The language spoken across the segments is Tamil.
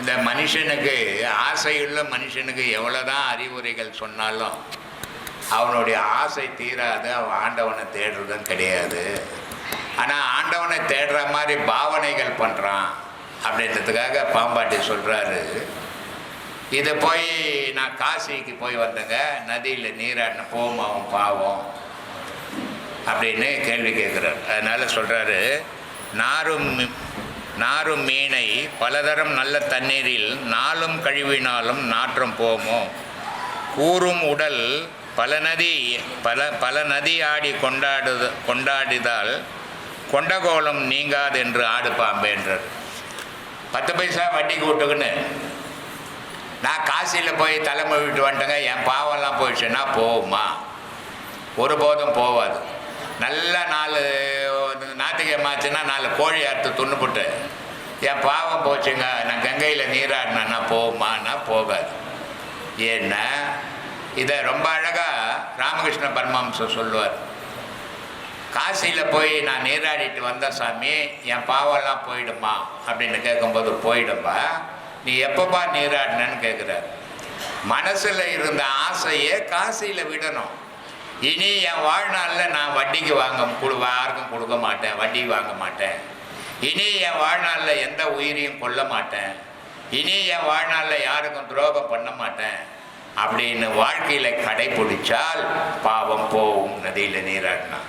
இந்த மனுஷனுக்கு ஆசையுள்ள மனுஷனுக்கு எவ்வளோதான் அறிவுரைகள் சொன்னாலும் அவனுடைய ஆசை தீராது அவன் ஆண்டவனை தேடுறதும் கிடையாது. ஆனால் ஆண்டவனை தேடுற மாதிரி பாவனைகள் பண்ணுறான் அப்படின்றதுக்காக பாம்பாட்டி சொல்கிறாரு இதை போய் நான் காசிக்கு போய் வந்தேங்க நதியில் நீராடின போகும் அவன் பாவம் அப்படின்னு கேள்வி கேட்குறார். அதனால் சொல்கிறாரு நாரும் நாரும் மீனை பலதரம் நல்ல தண்ணீரில் நாளும் கழுவினாலும் நாற்றம் போமோ? கூறும் உடல் பல நதி பல பல நதி ஆடி கொண்டாடு கொண்டாடிதால் கொண்டகோலம் நீங்காதென்று ஆடு பாம்பேன்றார் பத்து பைசா வட்டிக்கு விட்டுக்குன்னு நான் காசியில் போய் தலைமை விட்டு வந்துட்டேங்க என் பாவம்லாம் போயிடுச்சுன்னா போகுமா? ஒருபோதும் போகாது நல்ல நாலு மாச்சுன்னா நாலு கோழி அறுத்து துண்ணுபுட்டு என் பாவம் போச்சுங்க? நான் கங்கையில் நீராடினேன்னா போகுமானா போகாது. ஏன்னா இதை ரொம்ப அழகாக ராமகிருஷ்ண பரமஹம்சர் சொல்லுவார். காசியில் போய் நான் நீராடிட்டு வந்த சாமி என் பாவம்லாம் போயிடுமா? அப்படின்னு கேட்கும்போது போயிடும்பா நீ எப்பப்பா நீராடினன்னு கேட்குறாரு மனசில் இருந்த ஆசையே காசியில் விடணும். இனி என் வாழ்நாளில் நான் வட்டிக்கு வாங்க கொடு யாருக்கும் கொடுக்க மாட்டேன் வட்டி வாங்க மாட்டேன். இனி என் வாழ்நாளில் எந்த உயிரையும் கொல்ல மாட்டேன். இனி என் வாழ்நாளில் யாருக்கும் துரோகம் பண்ண மாட்டேன். அப்படின்னு வாழ்க்கையில் கடைபிடிச்சால் பாவம் போகும் நதியில் நீராடினா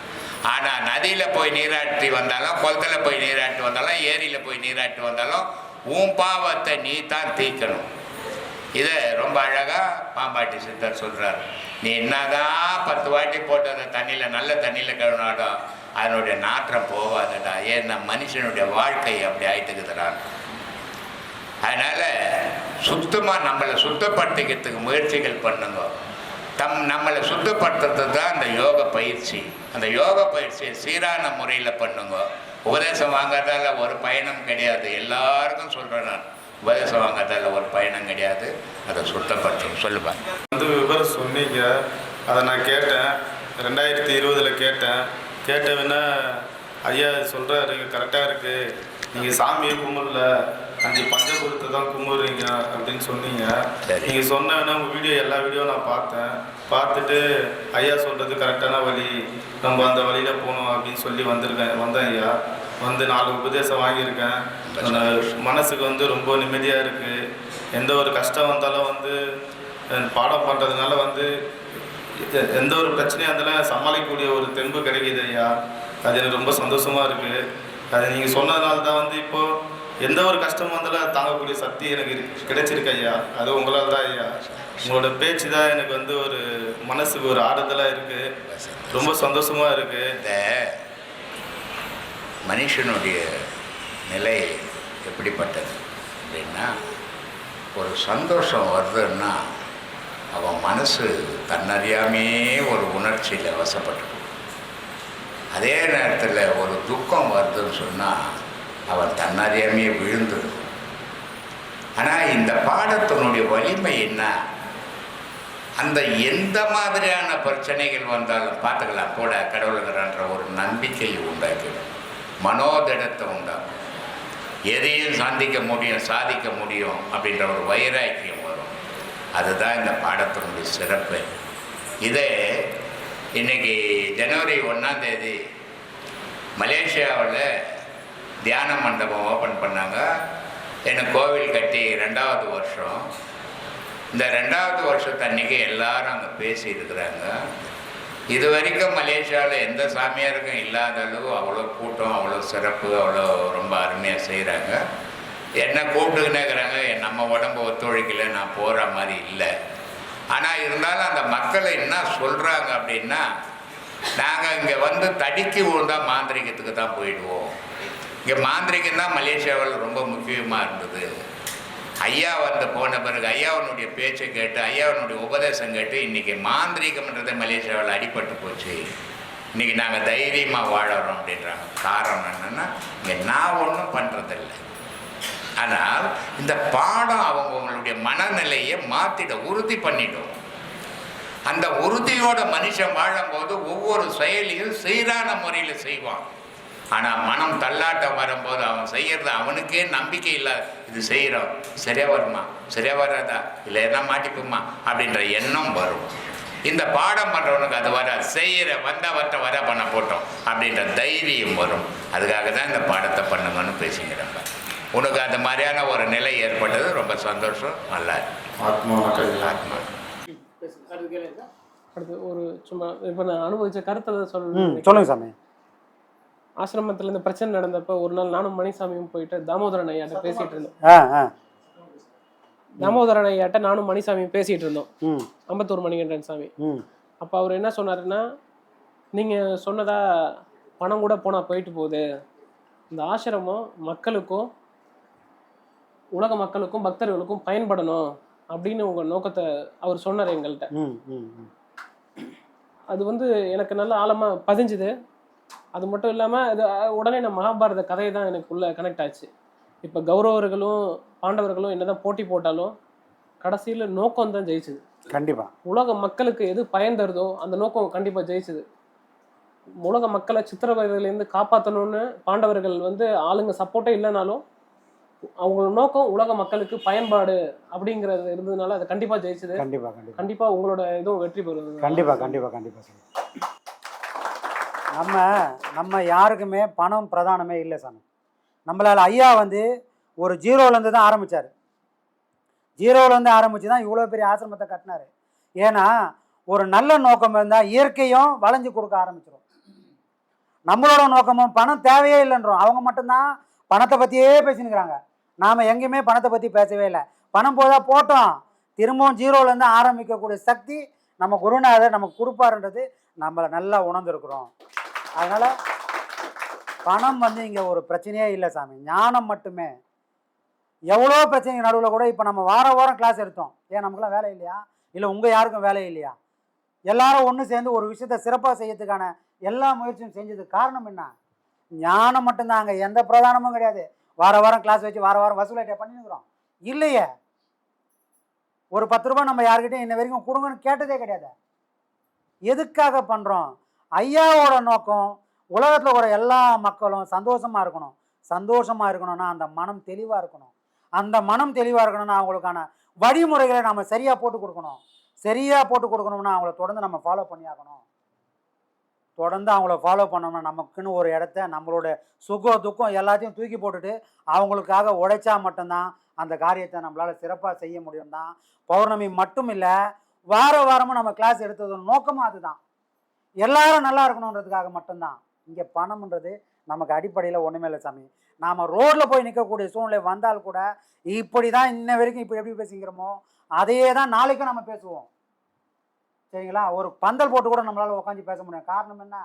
ஆனால் நதியில் போய் நீராட்டி வந்தாலும் குளத்தில் போய் நீராட்டி வந்தாலும் ஏரியில் போய் நீராட்டி வந்தாலும் உன் பாவத்தை நீ தான் தீர்க்கணும். இதை ரொம்ப அழகாக பாம்பாட்டி சித்தர் சொல்கிறார் நீ என்னதான் பத்து வாட்டி போட்டு அந்த தண்ணியில் நல்ல தண்ணியில் கழுவினாலும் அதனுடைய நாற்றம் போகாதடா. ஏன்னா மனுஷனுடைய வாழ்க்கை அப்படி ஆயிட்டுக்குதுடான் அதனால் சுத்தமாக நம்மளை சுத்தப்படுத்திக்கிறதுக்கு முயற்சிகள் பண்ணுங்க. தம் நம்மளை சுத்தப்படுத்துறது தான் அந்த யோக பயிற்சி. அந்த யோக பயிற்சியை சீரான முறையில் பண்ணுங்க. உபதேசம் வாங்கிறதால ஒரு பயணம் கிடையாது. எல்லாருக்கும் சொல்கிறேன் நான். உபதேசம் வாங்கிறதால ஒரு பயணம் கிடையாது. அதை சுத்தப்படுத்தணும். சொல்லுப்பா வந்து விவரம் சொன்னீங்க. அதை நான் கேட்டேன். ரெண்டாயிரத்தி இருபதில் கேட்டேன். கேட்டவொன்னே ஐயா சொல்கிறாரு கரெக்டாக இருக்குது நீங்கள் சாமியை கும்பிடல. அஞ்சு பஞ்சபூரத்தை தான் கும்பிடுறீங்க. அப்படின்னு சொன்னீங்க. நீங்கள் சொன்னவொன்னே உங்கள் வீடியோ எல்லா வீடியோ நான் பார்த்தேன். பார்த்துட்டு ஐயா சொல்கிறது கரெக்டான வழி. நம்ம அந்த வழியில் போகணும். அப்படின்னு சொல்லி வந்திருக்கேன். வந்தேன் ஐயா. வந்து நாலு உபதேசம் வாங்கியிருக்கேன். மனசுக்கு வந்து ரொம்ப நிம்மதியாக இருக்குது எந்த ஒரு கஷ்டம் வந்தாலும் வந்து பாடம் பண்ணுறதுனால வந்து எந்த ஒரு பிரச்சனையாக இருந்தாலும் சமாளிக்கக்கூடிய ஒரு தெம்பு கிடைக்கிது ஐயா. அது எனக்கு ரொம்ப சந்தோஷமாக இருக்குது அது நீங்கள் சொன்னதுனால தான் வந்து இப்போது எந்த ஒரு கஷ்டம் வந்தாலும் தாங்கக்கூடிய சக்தி எனக்கு கிடைச்சிருக்கு ஐயா. அது உங்களால் தான் ஐயா. உங்களோட பேச்சு தான் எனக்கு வந்து ஒரு மனசுக்கு ஒரு ஆறுதலாக இருக்குது ரொம்ப சந்தோஷமாக இருக்குது இந்த மனுஷனுடைய நிலை எப்படிப்பட்டது அப்படின்னா ஒரு சந்தோஷம் வருதுன்னா அவன் மனசு தன்னறியாமையே ஒரு உணர்ச்சியில் வசப்பட்டு அதே நேரத்தில் ஒரு துக்கம் வருதுன்னு சொன்னால் அவன் தன்னறியாமையே விழுந்துடும். ஆனால் இந்த பாடத்தினுடைய வலிமை என்ன? அந்த எந்த மாதிரியான பிரச்சனைகள் வந்தாலும் பார்த்துக்கலாம். கூட கடவுளுங்கிறான்ற ஒரு நம்பிக்கையை உண்டாக்கிடும். மனோதிடத்தை உண்டாக்கும். எதையும் சந்திக்க முடியும் சாதிக்க முடியும் அப்படின்ற ஒரு வைராக்கியம் வரும். அதுதான் இந்த பாடத்தினுடைய சிறப்பு. இதே இன்னைக்கு ஜனவரி ஒன்றாம் தேதி மலேசியாவில் தியான மண்டபம் ஓப்பன் பண்ணாங்க. என்ன கோவில் கட்டி ரெண்டாவது வருஷம். இந்த ரெண்டாவது வருஷத்தன்னைக்கு எல்லாரும் அங்கே பேசியிருக்கிறாங்க. இது வரைக்கும் மலேசியாவில் எந்த சாமியாருக்கும் இல்லாத அளவு அவ்வளோ கூட்டம் அவ்வளோ சிறப்பு அவ்வளோ ரொம்ப அருமையாக செய்கிறாங்க என்ன கூப்பிட்டுக்கினேங்கிறாங்க நம்ம உடம்பு ஒத்துழைக்கல நான் போகிற மாதிரி இல்லை. ஆனால் இருந்தாலும் அந்த மக்களை என்ன சொல்கிறாங்க அப்படின்னா நாங்கள் இங்கே வந்து தடிக்கு விழுந்தால் மாந்திரிகத்துக்கு தான் போயிடுவோம். இங்கே மாந்திரிகம் தான் மலேசியாவில் ரொம்ப முக்கியமாக இருந்தது. ஐயா வந்து போன பிறகு ஐயாவனுடைய பேச்சை கேட்டு ஐயாவனுடைய உபதேசம் கேட்டு இன்றைக்கி மாந்திரீகம்ன்றது மலேசியாவில் அடிபட்டு போச்சு. இன்றைக்கி நாங்கள் தைரியமாக வாழறோம் அப்படின்றாங்க. காரணம் என்னென்னா இங்கே நான் ஒன்றும் பண்ணுறதில்லை ஆனால் இந்த பாடம் அவங்கவுங்களுடைய மனநிலையை மாற்றிட உறுதி பண்ணிடும் அந்த உறுதியோட மனுஷன் வாழும்போது ஒவ்வொரு செயலையும் சீரான முறையில் செய்வான். ஆனால் மனம் தள்ளாட்டம் வரும்போது அவன் செய்யறது அவனுக்கே நம்பிக்கை இல்லை. இது செய்கிறோம் சரியா வருமா? சரியா வராதா? இல்லை என்ன மாட்டிப்போமா? அப்படின்ற எண்ணம் வரும். இந்த பாடம் பண்ணுறவனுக்கு அது வராது. செய்கிற வந்தவற்றை வர பண்ண போட்டோம். அப்படின்ற தைரியம் வரும். அதுக்காக தான் இந்த பாடத்தை பண்ணுங்கன்னு பேசிக்கிறேன். உனக்கு அந்த மாதிரியான ஒரு நிலை ஏற்பட்டது. ரொம்ப சந்தோஷம். நல்லா. ஆத்மா ஆத்மா. அடுத்து ஒரு சும்மா இப்போ நான் அனுபவிச்ச கருத்தை சொல்லணும் சொல்லுங்க சாமி. ஆசிரமத்துல இந்த பிரச்சனை நடந்தப்ப ஒரு நாள் நானும் மணிசாமியும் போயிட்டு தாமோதரன் ஐயாட்ட பேசிட்டு இருந்தோம். தாமோதரன் ஐயாட்ட நானும் மணிசாமியும் பேசிட்டு இருந்தோம். அம்பத்தூர் மணிகண்டன் சாமி. அப்போ அவர் என்ன சொன்னாருன்னா நீங்க சொன்னதா பணம் கூட போனா போயிட்டு போகுது. இந்த ஆசிரமம் மக்களுக்கும் உலக மக்களுக்கும் பக்தர்களுக்கும் பயன்படணும் அப்படின்னு உங்க நோக்கத்தை அவர் சொன்னார் எங்கள்கிட்ட. அது வந்து எனக்கு நல்ல ஆழமா பதிஞ்சுது. அது மட்டும் இல்லாமல் அது உடனே நான் மகாபாரத கதை தான் எனக்கு உள்ள கனெக்ட் ஆச்சு. இப்போ கௌரவர்களும் பாண்டவர்களும் என்னதான் போட்டி போட்டாலும் கடைசியில் நோக்கம் தான் ஜெயிச்சுது. கண்டிப்பா. உலக மக்களுக்கு எது பயன் தருதோ அந்த நோக்கம் கண்டிப்பாக ஜெயிச்சுது. உலக மக்களை சித்திரவதையிலேருந்து காப்பாற்றணும்னு பாண்டவர்கள் வந்து ஆளுங்க சப்போர்ட்டே இல்லைனாலும் அவங்களோட நோக்கம் உலக மக்களுக்கு பயன்பாடு அப்படிங்கிறது இருந்ததுனால அது கண்டிப்பாக ஜெயிச்சுது. கண்டிப்பா கண்டிப்பா. கண்டிப்பா உங்களோட இதுவும் வெற்றி பெறும் கண்டிப்பா கண்டிப்பா கண்டிப்பா சாமி நம்ம நம்ம யாருக்குமே பணம் பிரதானமே இல்லை சாமி. நம்மளால் ஐயா வந்து ஒரு ஜீரோலேருந்து தான் ஆரம்பிச்சார். ஜீரோலேருந்து ஆரம்பித்து தான் இவ்வளோ பெரிய ஆசிரமத்தை கட்டினாரு. ஏன்னா ஒரு நல்ல நோக்கம் இருந்தால் இயற்கையும் வளைஞ்சு கொடுக்க ஆரம்பிச்சிடும் நம்மளோட நோக்கமும் பணம் தேவையே இல்லைன்றோம். அவங்க மட்டும்தான் பணத்தை பற்றியே பேசினுக்கிறாங்க. நாம் எங்கேயுமே பணத்தை பற்றி பேசவே இல்லை. பணம் போதா போட்டோம். திரும்பவும் ஜீரோலேருந்து ஆரம்பிக்கக்கூடிய சக்தி நம்ம குருநாதர் நமக்கு கொடுப்பாருன்றது நம்மளை நல்லா உணர்ந்துருக்குறோம். அதனால் பணம் வந்து இங்கே ஒரு பிரச்சனையே இல்லை சாமி. ஞானம் மட்டுமே. எவ்வளோ பிரச்சனைக்கு நடுவில் கூட இப்போ நம்ம வார வாரம் கிளாஸ் எடுத்தோம். ஏன் நமக்குலாம் வேலை இல்லையா? இல்லை உங்கள் யாருக்கும் வேலை இல்லையா? எல்லாரும் ஒன்று சேர்ந்து ஒரு விஷயத்தை சிறப்பாக செய்யறதுக்கான எல்லா முயற்சியும் செஞ்சதுக்கு காரணம் என்ன? ஞானம் மட்டும்தான் அங்கே எந்த பிரதானமும் கிடையாது. வார வாரம் கிளாஸ் வச்சு வார வாரம் வசூலாயிட்டே பண்ணிருக்கிறோம் இல்லையே. ஒரு பத்து ரூபாய் நம்ம யாருக்கிட்டையும் இன்ன வரைக்கும் கொடுங்கன்னு கேட்டதே கிடையாது. எதுக்காக பண்ணுறோம் ஐயாவோட நோக்கம் உலகத்தில் வர எல்லா மக்களும் சந்தோஷமாக இருக்கணும். சந்தோஷமாக இருக்கணும்னா அந்த மனம் தெளிவாக இருக்கணும். அந்த மனம் தெளிவாக இருக்கணும்னா அவங்களுக்கான வழிமுறைகளை நம்ம சரியாக போட்டு கொடுக்கணும். சரியாக போட்டு கொடுக்கணும்னா அவங்கள தொடர்ந்து நம்ம ஃபாலோ பண்ணி ஆகணும் தொடர்ந்து அவங்கள ஃபாலோ பண்ணோம்னா நமக்குன்னு ஒரு இடத்த நம்மளோட சுகம் துக்கம் எல்லாத்தையும் தூக்கி போட்டுட்டு அவங்களுக்காக உழைச்சா மட்டும்தான் அந்த காரியத்தை நம்மளால் சிறப்பாக செய்ய முடியும் தான் பௌர்ணமி மட்டும் இல்லை வார வாரமும் நம்ம கிளாஸ் எடுத்தது நோக்கமும் அதுதான். எல்லாரும் நல்லா இருக்கணுன்றதுக்காக மட்டும்தான். இங்கே பணம்ன்றது நமக்கு அடிப்படையில் ஒன்றுமே இல்லை சாமி. நாம் ரோட்டில் போய் நிற்கக்கூடிய சூழ்நிலை வந்தால் கூட இப்படி தான் இன்ன வரைக்கும் இப்போ எப்படி பேசிக்கிறோமோ அதையே தான் நாளைக்கும் நம்ம பேசுவோம். சரிங்களா? ஒரு பந்தல் போட்டு கூட நம்மளால் உட்காந்து பேச முடியும் காரணம் என்ன?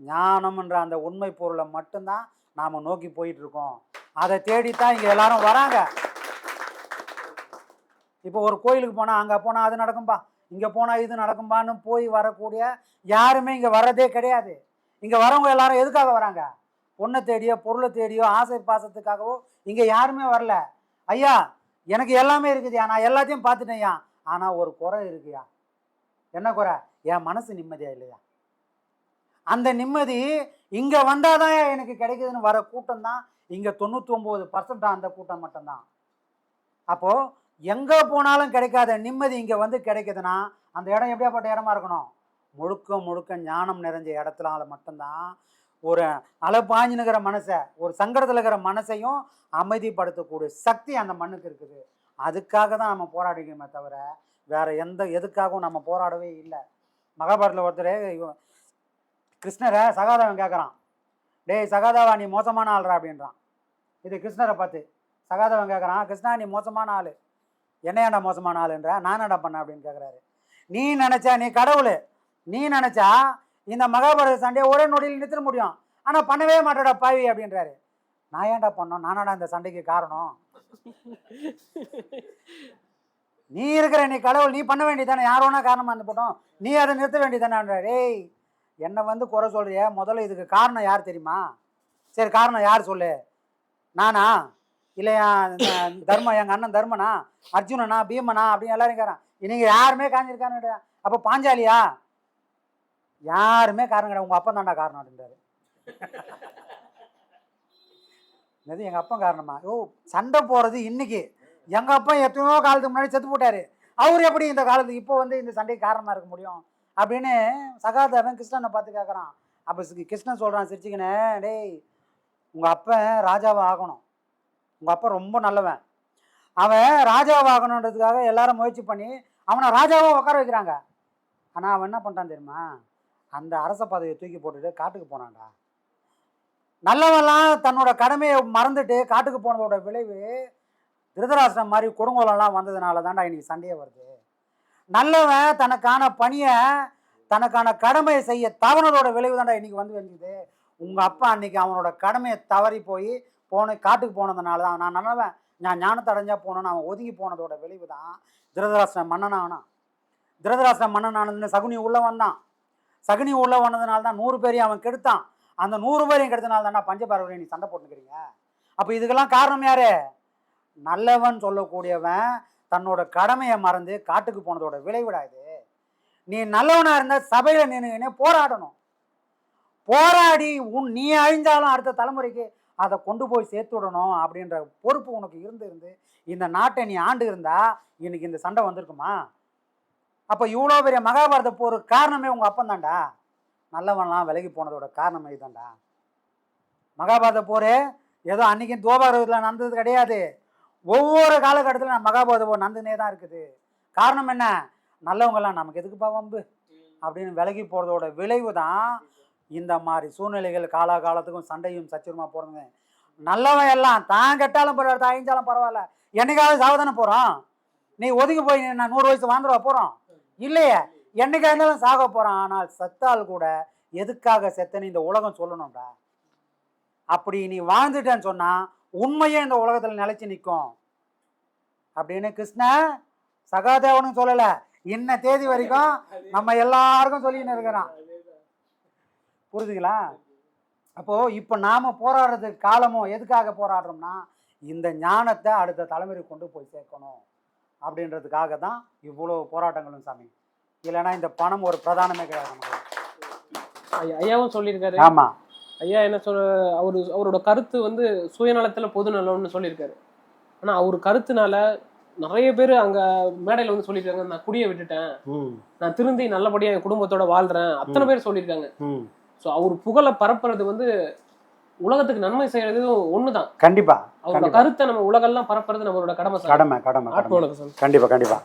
ஞானம்ன்ற அந்த உண்மை பொருளை மட்டும்தான் நாம் நோக்கி போயிட்டுருக்கோம். அதை தேடித்தான் இங்கே எல்லாரும் வராங்க. இப்போ ஒரு கோயிலுக்கு போனால் அங்கே போனால் அது நடக்கும்பா. இங்கே போனால் இது நடக்கும்பான்னு போய் வரக்கூடிய யாருமே இங்கே வர்றதே கிடையாது. இங்கே வரவங்க எல்லாரும் எதுக்காக வராங்க? பொண்ணை தேடியோ பொருளை தேடியோ ஆசை பாசத்துக்காகவோ இங்கே யாருமே வரல. ஐயா எனக்கு எல்லாமே இருக்குதுயா நான் எல்லாத்தையும் பார்த்துட்டேன்யா ஆனால் ஒரு குறை இருக்குயா என்ன குறை? என் மனசு நிம்மதியா இல்லையா? அந்த நிம்மதி இங்கே வந்தால் தான் எனக்கு கிடைக்குதுன்னு வர கூட்டம் தான். இங்கே தொண்ணூற்றி ஒம்பது அந்த கூட்டம் மட்டும்தான். அப்போது எங்கே போனாலும் கிடைக்காத நிம்மதி இங்கே வந்து கிடைக்குதுன்னா அந்த இடம் எப்படியாப்பட்ட இடமா இருக்கணும்? முழுக்க முழுக்க ஞானம் நிறைஞ்ச இடத்துல மட்டும்தான் ஒரு அலை பாஞ்சுனுக்கிற மனசை ஒரு சங்கடத்தில் இருக்கிற மனசையும் அமைதிப்படுத்தக்கூடிய சக்தி அந்த மண்ணுக்கு இருக்குது. அதுக்காக தான் நம்ம போராடிக்கணுமே தவிர வேற எந்த எதுக்காகவும் நம்ம போராடவே இல்லை. மகாபாரத்தில் ஒருத்தர் கிருஷ்ணரை சகாதாவன் கேட்குறான். டேய் சகாதாவா நீ மோசமான ஆள்றா அப்படின்றான். இது கிருஷ்ணரை பார்த்து சகாதவன் கேட்குறான் கிருஷ்ணா நீ மோசமான ஆள். என்னையாண்டா மோசமான ஆளுன்றா நான் என்னடா பண்ண அப்படின்னு கேட்குறாரு நீ நினச்சா நீ கடவுள். நீ நினச்சா இந்த மகாபாரத சண்டையை ஒரே நொடியில் நிறுத்த முடியும். ஆனால் பண்ணவே மாட்டேடா பாவி அப்படின்றாரு. நான் ஏன்டா பண்ணோம்? நானாடா இந்த சண்டைக்கு காரணம்? நீ இருக்கிற நீ கடவுள் நீ பண்ண வேண்டியதானே யார் காரணமாக இருந்து போட்டோம். நீ அதை நிறுத்த வேண்டியதானே டேய் என்னை வந்து குறை சொல்கிறிய முதல்ல இதுக்கு காரணம் யார் தெரியுமா? சரி காரணம் யார் சொல்லு? நானா? இல்லையா? தர்ம எங்கள் அண்ணன் தர்மனா? அர்ஜுனனா? பீமனா? அப்படின்னு எல்லாரும் கேட்குறான் நீங்கள் யாருமே காஞ்சிருக்காரு அப்போ பாஞ்சாலியா? யாருமே காரணம் கிடையாது. உங்கள் அப்பா தாண்டா காரணம் அப்படின்றாரு. என்னது எங்கள் அப்பா காரணமா? ஓ சண்டை போகிறது இன்னைக்கு. எங்கள் அப்பா எத்தனையோ காலத்துக்கு முன்னாடி செத்து போட்டாரு அவர் எப்படி இந்த காலத்துக்கு இப்போ வந்து இந்த சண்டைக்கு காரணமாக இருக்க முடியும்? அப்படின்னு சகாதேவன் கிருஷ்ணனை பார்த்து கேட்குறான் அப்போ கிருஷ்ணன் சொல்கிறான் சிரிச்சுக்கினே டேய் உங்கள் அப்பன் ராஜாவை ஆகணும். உங்கள் அப்பா ரொம்ப நல்லவன். அவன் ராஜாவாகணுன்றதுக்காக எல்லாரும் முயற்சி பண்ணி அவனை ராஜாவாக உட்கார வைக்கிறாங்க. ஆனால் அவன் என்ன பண்ணிட்டான் தெரியுமா? அந்த அரச பதவியை தூக்கி போட்டுட்டு காட்டுக்கு போனான்டா. நல்லவன்லாம் தன்னோட கடமையை மறந்துட்டு காட்டுக்கு போனதோட விளைவு திருதராஷ்டிரம் மாதிரி கொடுங்கோலெல்லாம் வந்ததுனால தான்டா இன்னைக்கு சண்டையே வருது. நல்லவன் தனக்கான பணியை தனக்கான கடமையை செய்ய தவறதோட விளைவு தான்டா இன்னைக்கு வந்து வெஞ்சுது உங்கள் அப்பா அன்னைக்கு அவனோட கடமையை தவறி போய் போன காட்டுக்கு போனதுனால தான் நான் நல்லவன். நான் ஞானத்தை அடைஞ்சா போனேன்னு அவன் ஒதுங்கி போனதோட விளைவு தான் திருதராஷ்டிரம் மன்னனானா. திருதராஷ்டிரம் மன்னனானதுன்னு சகுனி உள்ளே வந்தான் சகுனி உள்ளே வந்ததுனால தான் நூறு பேரையும் அவன் கெடுத்தான். அந்த நூறு பேரையும் கெடுத்தனால தானே பஞ்சபாரவரை நீ சண்டை போட்டுக்கிறீங்க அப்போ இதுக்கெல்லாம் காரணம் யாரு? நல்லவன் சொல்லக்கூடியவன் தன்னோட கடமையை மறந்து காட்டுக்கு போனதோட விளைவிடா இது. நீ நல்லவனாக இருந்தால் சபையில் நின்று போராடணும். போராடி உன் நீ அழிஞ்சாலும் அடுத்த தலைமுறைக்கு அதை கொண்டு போய் சேர்த்து விடணும் அப்படின்ற பொறுப்பு உனக்கு இருந்து இருந்து இந்த நாட்டை நீ ஆண்டு இருந்தா இன்னைக்கு இந்த சண்டை வந்திருக்குமா? அப்போ இவ்வளோ பெரிய மகாபாரத போர் காரணமே உங்கள் அப்பன் தான்டா. நல்லவன்லாம் விலகி போனதோட காரணமே இதுதான்டா மகாபாரத போர் ஏதோ அன்னைக்கு துவாபாரதத்தில் நடந்தது கிடையாது. ஒவ்வொரு காலகட்டத்திலும் மகாபாரத போர் நடந்துனே தான் இருக்குது. காரணம் என்ன? நல்லவங்கெல்லாம் நமக்கு எதுக்குப்பா வம்பு? அப்படின்னு விலகி போகிறதோட விளைவு தான் இந்த மாதிரி சூழ்நிலைகள் காலாகாலத்துக்கும் சண்டையும் சச்சரமாக போகிறதுங்க நல்லவன் எல்லாம் தான் கெட்டாலும் பரவாயில்ல தான் அழிஞ்சாலும் பரவாயில்ல. என்னைக்காவது சாவதானே போகிறோம் நீ ஒதுங்கி போய் நான் நூறு வயசு வாழ்ந்துருவா போகிறோம் இல்லையே. என்னைக்கா இருந்தாலும் சாக போகிறான் ஆனால் செத்தால் கூட எதுக்காக செத்தன்னு இந்த உலகம் சொல்லணும்டா. அப்படி நீ வாழ்ந்துட்டேன்னு சொன்னால் உண்மையே இந்த உலகத்தில் நிலச்சி நிற்கும் அப்படின்னு கிருஷ்ண சகாதேவனும் சொல்லலை. இன்ன தேதி வரைக்கும் நம்ம எல்லாருக்கும் சொல்லின்னு இருக்கிறான். புரியுதுங்களா அப்போது இப்போ நாம் போராடுறதுக்கு காலமும் எதுக்காக போராடுறோம்னா இந்த ஞானத்தை அடுத்த தலைமுறை கொண்டு போய் சேர்க்கணும். அப்படின்றதுக்காக தான் இவ்வளோ போராட்டங்களும் சாமி. இல்லைன்னா இந்த பணம் ஒரு பிரதானமே கிடையாது நமக்கு. ஐயாவும் சொல்லியிருக்காரு. ஆமாம் ஐயா என்ன சொல்ற அவரு அவரோட கருத்து வந்து சுயநலத்துல பொதுநலம்னு சொல்லியிருக்காரு. ஆனா அவர் கருத்துனால நிறைய பேர் அங்க மேடையில வந்து சொல்லியிருக்காங்க நான் குடியை விட்டுட்டேன். நான் திருந்தி நல்லபடியா என் குடும்பத்தோட வாழ்றேன். அத்தனை பேர் சொல்லியிருக்காங்க. ஸோ அவர் புகழை பரப்புறது வந்து உலகத்துக்கு நன்மை செய்யறது ஒண்ணுதான். கண்டிப்பாக அவரோட. கருத்தை நம்ம உலகெல்லாம் பரப்புறது நம்மளோட கடமை கடமை கடமை கண்டிப்பாக கண்டிப்பாக